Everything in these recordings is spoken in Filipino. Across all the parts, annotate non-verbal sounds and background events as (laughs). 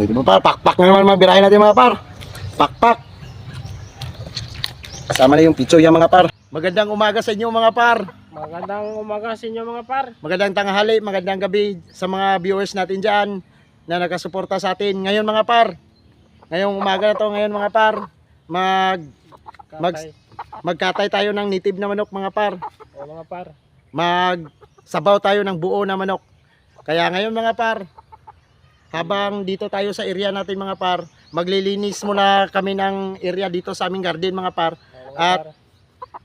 Pwede mo par, pakpak na naman mga birahin natin mga par. Pakpak. Kasama na yung pizzo yan mga par. Magandang umaga sa inyo mga par. Magandang umaga sa inyo mga par. Magandang tanghali, magandang gabi sa mga viewers natin dyan na nakasuporta sa atin. Ngayon mga par, ngayong umaga na to ngayon mga par, mag, Mag- Katay. magkatay tayo ng native na manok mga par. O mga par. Magsabaw tayo ng buo na manok. Kaya ngayon mga par, habang dito tayo sa area natin mga par, maglilinis muna kami ng area dito sa aming garden mga par. At-.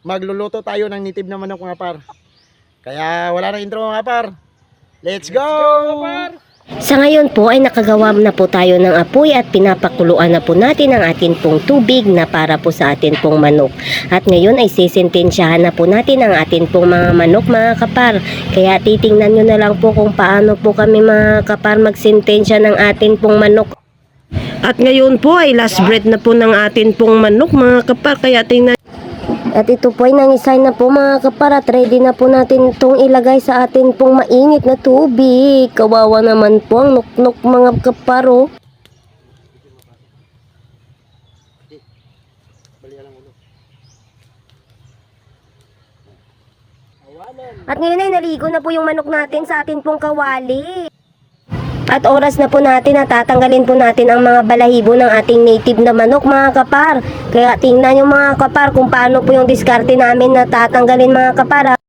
Magluluto tayo ng native na manok mga par. Kaya wala na intro mga par. Let's go! Mga par. Sa ngayon po ay nakagawa na po tayo ng apoy at pinapakuluan na po natin ang atin pong tubig na para po sa atin pong manok. At ngayon ay sisintensyahan na po natin ang atin pong mga manok mga kapar. Kaya titingnan nyo na lang po kung paano po kami mga kapar magsintensya ng atin pong manok. At ngayon po ay last breath na po ng atin pong manok mga kapar. Kaya tingnan at ito po ay nangisay na po mga kapar at ready na po natin itong ilagay sa atin pong mainit na tubig. Kawawa naman po ang nuknuk mga kapar oh. At ngayon ay naligo na po yung manok natin sa atin pong kawali. At oras na po natin na tatanggalin po natin ang mga balahibo ng ating native na manok mga kapar. Kaya tingnan yung mga kapar kung paano po yung diskarte namin na tatanggalin mga kapar.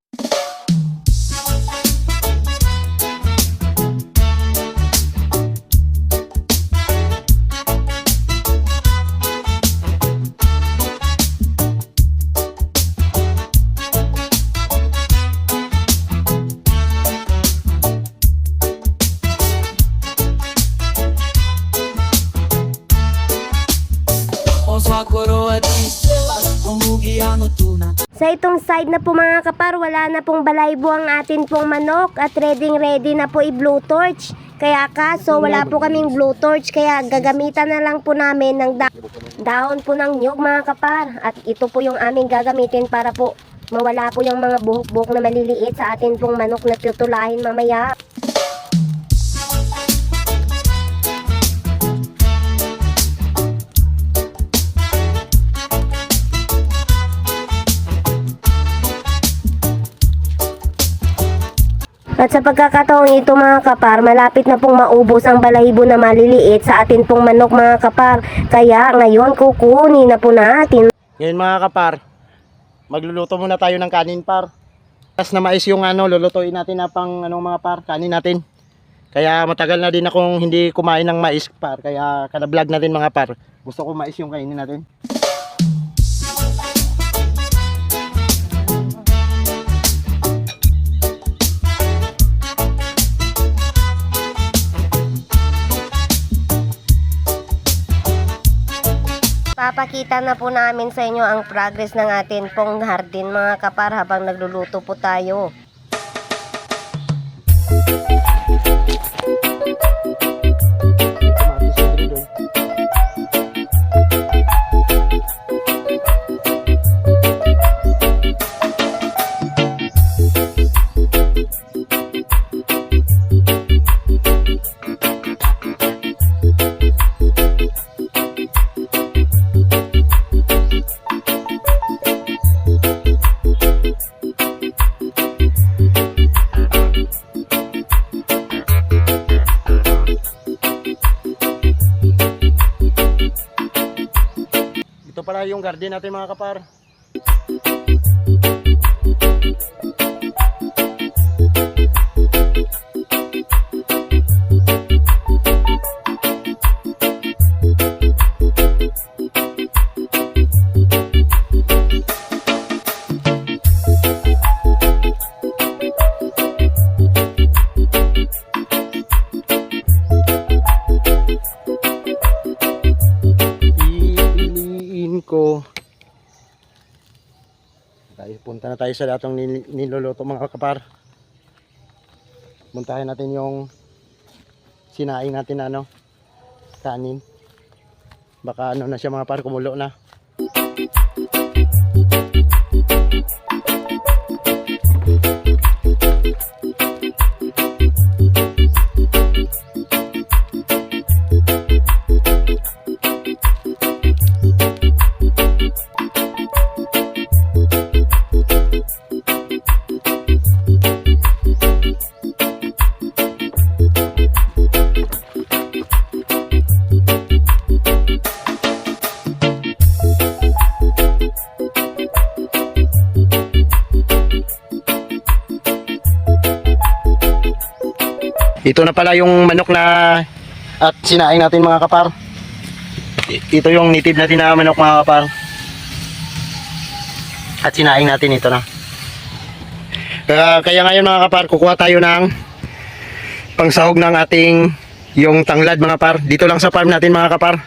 Sa itong side na po mga kapar, wala na pong balaybo ang atin pong manok at ready ready na po i-blue torch. Kaya kaso wala po kaming blue torch kaya gagamitan na lang po namin ng da- dahon po ng nyug mga kapar. At ito po yung aming gagamitin para po mawala po yung mga buhok-buhok na maliliit sa atin pong manok na tutulahin mamaya. At sa pagkakataong ito mga kapar, malapit na pong maubos ang balahibo na maliliit sa atin pong manok mga kapar. Kaya ngayon kukunin na po natin. Ngayon mga kapar, magluluto muna tayo ng kanin par. Tapos na mais yung ano, lulutuin natin na pang anong mga par, kanin natin. Kaya matagal na din akong hindi kumain ng mais par. Kaya kada vlog natin mga par. Gusto ko mais yung kainin natin. Papakita na po namin sa inyo ang progress ng atin pong hardin mga kapar habang nagluluto po tayo. Garden natin mga kapar. Punta na tayo sa datong nil- niluluto mga kapar. Puntahan natin yung sinaing natin na ano, kanin. Baka ano na siya mga par, kumulo na. Ito na pala yung manok na at sinaing natin mga kapar. Ito yung native natin na manok mga kapar. At sinaing natin ito na. Kaya, kaya ngayon mga kapar, kukuha tayo ng pangsahog ng ating yung tanglad mga par. Dito lang sa farm natin mga kapar.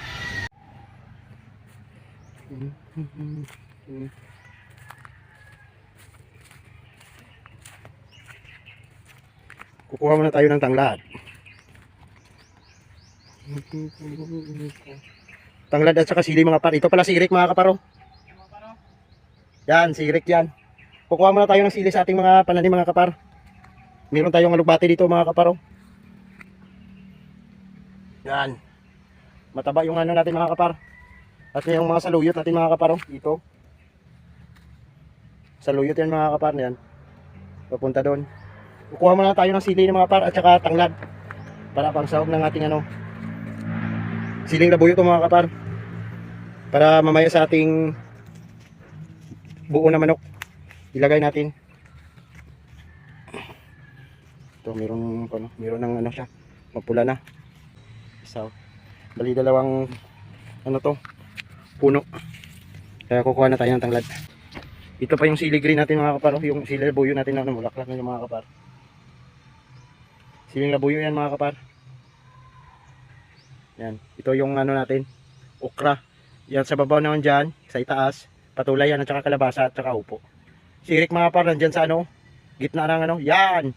Kukuha muna tayo ng tanglad. Tanglad at saka sili mga par. Ito pala si Rick mga kaparo. Yan, si Rick yan. Kukuha muna tayo ng sili sa ating mga pananim mga kapar. Meron tayong alugbati dito mga kaparo. Yan. Mataba yung ano natin mga kapar. At yung mga saluyot natin mga kaparo. Dito. Saluyot yan mga kapar. Yan. Papunta doon. Kukuha muna tayo ng sili ng mga par at saka tanglad. Para pang sahog ng ating ano. Siling labuyo to mga kapar. Para mamaya sa ating buo na manok. Ilagay natin. Ito meron ano, meron ng ano siya. Mapula na. So, bali dalawang ano to puno. Kaya kukuha na tayo ng tanglad. Ito pa yung sili green natin mga kapar. oh. Yung sili labuyo natin na ano, mulaklak na yung mga kapar. Siling labuyo yan mga kapar. Yan. Ito yung ano natin. Okra. Yan sa babaw naman dyan. Sa itaas. Patulay yan at saka kalabasa at saka upo. Si Rick mga kapar nandyan sa ano. Gitna ng ano. Yan.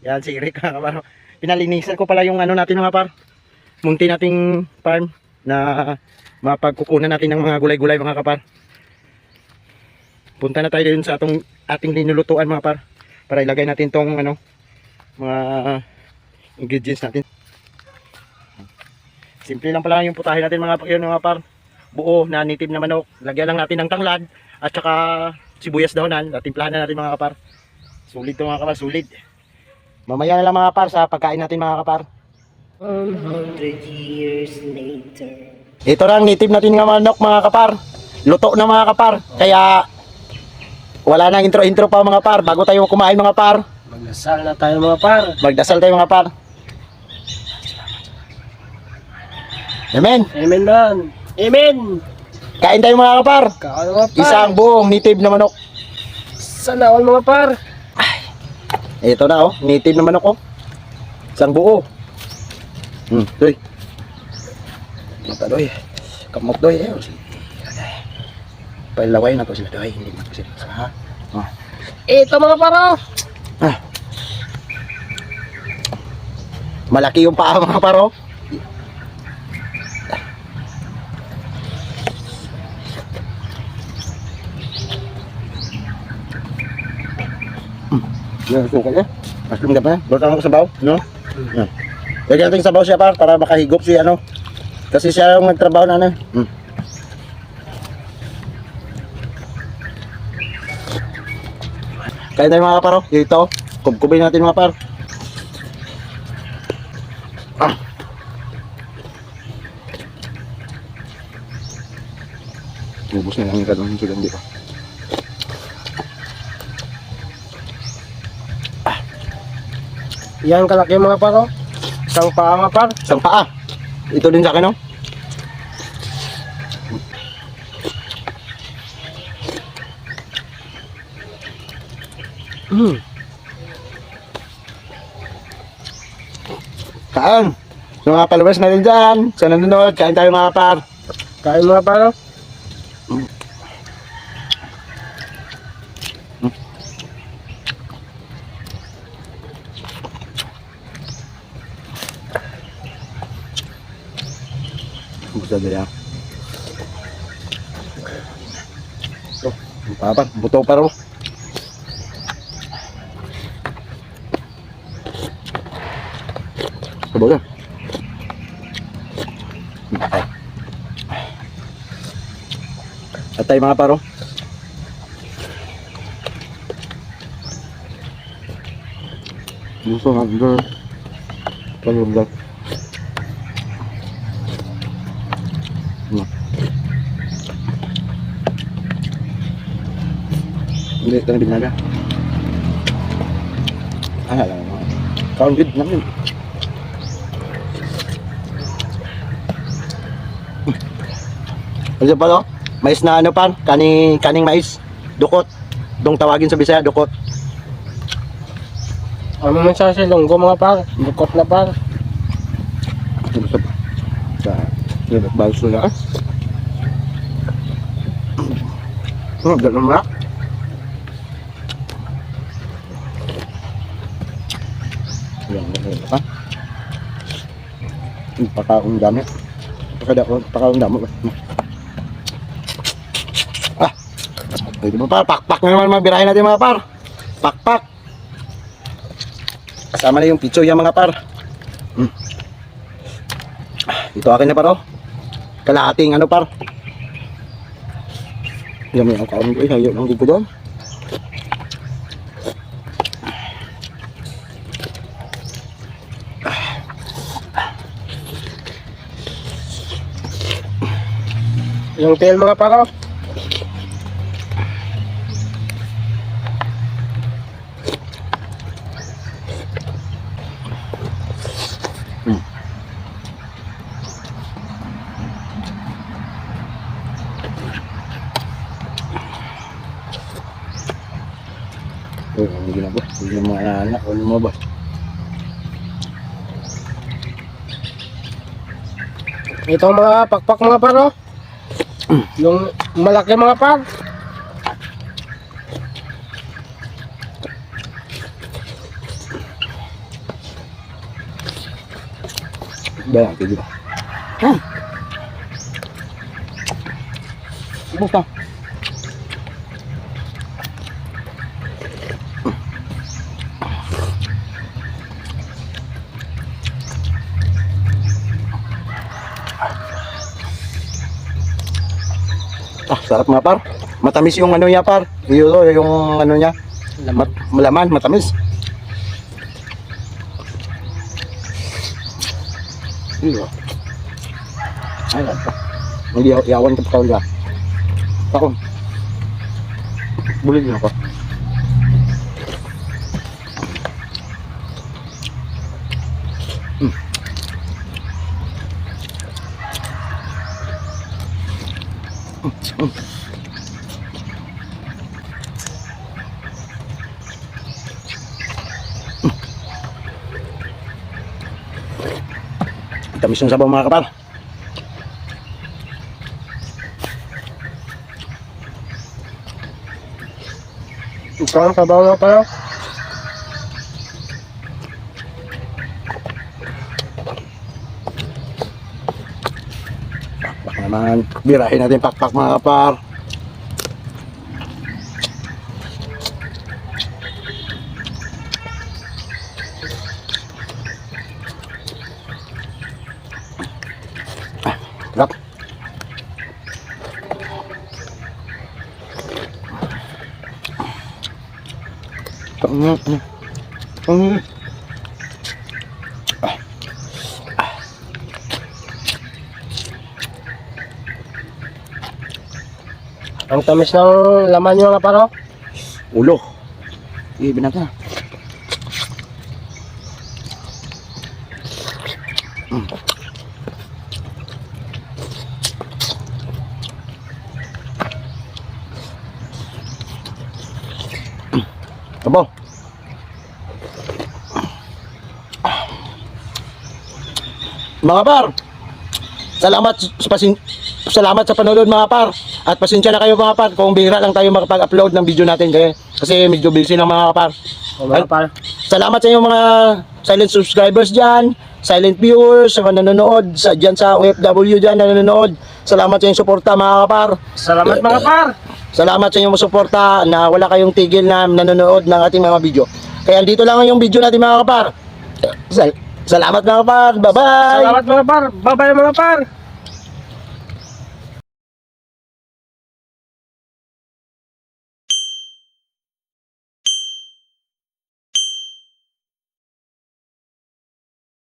Yan si Rick (laughs) mga kapar. Pinalinisan ko pala yung ano natin mga par. Munti nating farm na mapagkukunan natin ng mga gulay-gulay mga kapar. Punta na tayo dun sa atong ating linulutuan mga par. Para ilagay natin tong ano mga ingredients natin. Simple lang pala yung putahe natin mga yun mga par. Buo na native na manok. Lagyan lang natin ng tanglad at saka sibuyas dahonan. At timplahan na natin mga kapar. Sulit to mga kapar, sulit. Mamaya na lang mga kapar sa pagkain natin mga kapar. 100 years later. Ito lang native natin nga manok mga kapar. Luto na mga kapar. Kaya wala nang intro-intro pa mga par. Bago tayo kumain mga par. Magdasal na tayo mga par. Magdasal tayo mga par. Amen. Amen man. Amen. Kain tayo mga kapar. Kaon mga par. Isang buong native na manok. Sana all mga par. Ito na oh, native na manok oh. Isang buo. Hmm, doy. Mata doy. Kamot doy eh. Pailaway na to sila doy, hindi mo sila ha. Ito mga par oh. Ah. Malaki yung paa mga paro. Hmm. Yan, suka niya. Mushroom na pa. Balik ako sa sabaw, no? Yan. Lagyan natin sabaw siya par para makahigop siya, ano? Kasi siya yung nagtrabaho na, ano? Hmm. Kaya tayo mga kaparo, dito. Kubkubin natin mga par. Ubus na lang yung kalong sugan di pa. Yan kalaki mga par oh. Isang paa mga par. Isang paa. Ito din sa akin, no? Hmm. Kaan. Sa mga followers natin dyan, sa nanonood, kain tayo mga par. Kain mga par oh. Gusto ba yan? Oh, ang papa, buto pa ro. Sabaw yan. At tayo mga paro. Gusto nga, girl. Palugag. Hindi, ito na binaga. Ah, alam mo. Kaunggid namin. Ano pa no? Mais na ano par? Kaning, kaning mais. Dukot. Dong tawagin sa Bisaya, dukot. Ano man siya si Lunggo mga par? Bukot na par. Sa sa sa balso na. Oh, ganun na. Yan, pa. Yung pakaong dami. Pakadaon, pakaong dami. Ah! Pwede mo par, pakpak na naman mabirahin natin mga par. Pakpak. Kasama na yung pizzo yung mga par. Hmm. Ito akin na par oh. Kalahating ano par. Yan yung kaon ko. Ay, yung ko doon. Yung tail mga paro. Oh, ang ginagawa. Hindi yung mga anak. Ano mo ba? Ito ang mga pakpak mga paro. Yung malaki mga par. Ba, pwede ba? Ah. Basta. Sarap mga par. Matamis yung ano niya par. Yung, yung ano niya. Mat, malaman, matamis. Apa. Hindi ako, iyawan ko pa kaula. Ako. Bulig na ako. Tamis yung sabaw mga kapal. Ito ang sabaw mga paro. Birahin natin pakpak mga kapal. Ah, Sarap. Mm, Ang tamis ng laman nyo mga paro. Ulo. Sige, binata. Mm. Abo. Mga par, salamat sa pasin salamat sa panonood mga par. At pasensya na kayo mga par kung bihira lang tayo makapag-upload ng video natin kaya kasi medyo busy ng mga par. Mga par. Salamat sa inyong mga silent subscribers dyan, silent viewers, sa mga nanonood, sa, dyan sa OFW dyan na nanonood. Salamat sa inyong suporta mga kapar. Salamat mga par. Salamat sa inyong suporta na wala kayong tigil na nanonood ng ating mga video. Kaya dito lang yung video natin mga kapar. Sal- salamat mga kapar. Bye-bye! Salamat mga par. Bye bye mga par.